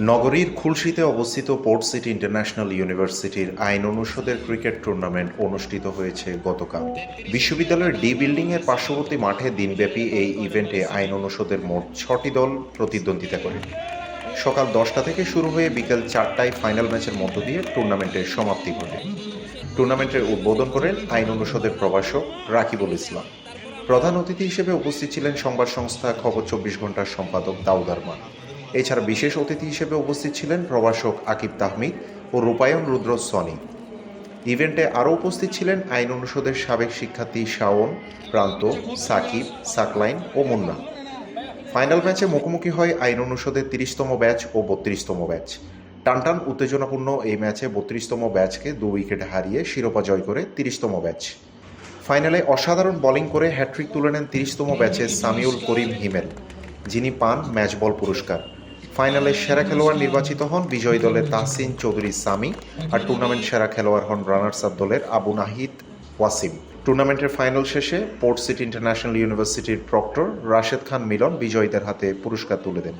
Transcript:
নগরীর খুলশিতে অবস্থিত port city international ইউনিভার্সিটির আইন অনুষদের ক্রিকেট টুর্নামেন্ট অনুষ্ঠিত হয়েছে গতকাল। বিশ্ববিদ্যালয়ের ডি বিল্ডিং এর পার্শ্ববর্তী মাঠে দিনব্যাপী এই ইভেন্টে আইন অনুষদের মোট ছটি দল প্রতিদ্বন্দ্বিতা করে। সকাল দশটা থেকে শুরু হয়ে বিকেল চারটায় ফাইনাল ম্যাচের মধ্য দিয়ে টুর্নামেন্টের সমাপ্তি ঘটে। টুর্নামেন্টের উদ্বোধন করেন আইন অনুষদের প্রভাষক রাকিবুল ইসলাম। প্রধান অতিথি হিসেবে উপস্থিত ছিলেন সংবাদ সংস্থা খবর চব্বিশ ঘণ্টার সম্পাদক দাউদার আরমান। এছাড়া বিশেষ অতিথি হিসেবে উপস্থিত ছিলেন প্রভাষক আকিব তাহমিদ ও রূপায়ণ রুদ্র সনি। ইভেন্টে আরও উপস্থিত ছিলেন আইন অনুষদের সাবেক শিক্ষার্থী শাওন, প্রান্ত, সাকিব, সাকলাইন ও মুন্না। ফাইনাল ম্যাচে মুখোমুখি হয় আইন অনুষদের তিরিশতম ব্যাচ ও বত্রিশতম ব্যাচ। টানটান উত্তেজনাপূর্ণ এই ম্যাচে বত্রিশতম ব্যাচকে দু উইকেট হারিয়ে শিরোপা জয় করে তিরিশতম ব্যাচ। ফাইনালে অসাধারণ বোলিং করে হ্যাট্রিক তুলে নেন তিরিশতম ব্যাচে সামিউল করিম হিমেল, যিনি পান ম্যাচ বল পুরস্কার। ফাইনালে সেরা খেলোয়াড় নির্বাচিত হন বিজয়ী দলের তাহসিন চৌধুরী সামি আর টুর্নামেন্ট সেরা খেলোয়াড় হন রানার্স আপ দলের আবু নাহিদ ওয়াসিম। টুর্নামেন্টের ফাইনাল শেষে পোর্ট সিটি ইন্টারন্যাশনাল ইউনিভার্সিটির প্রক্টর রাশেদ খান মিলন বিজয়ীদের হাতে পুরস্কার তুলে দেন।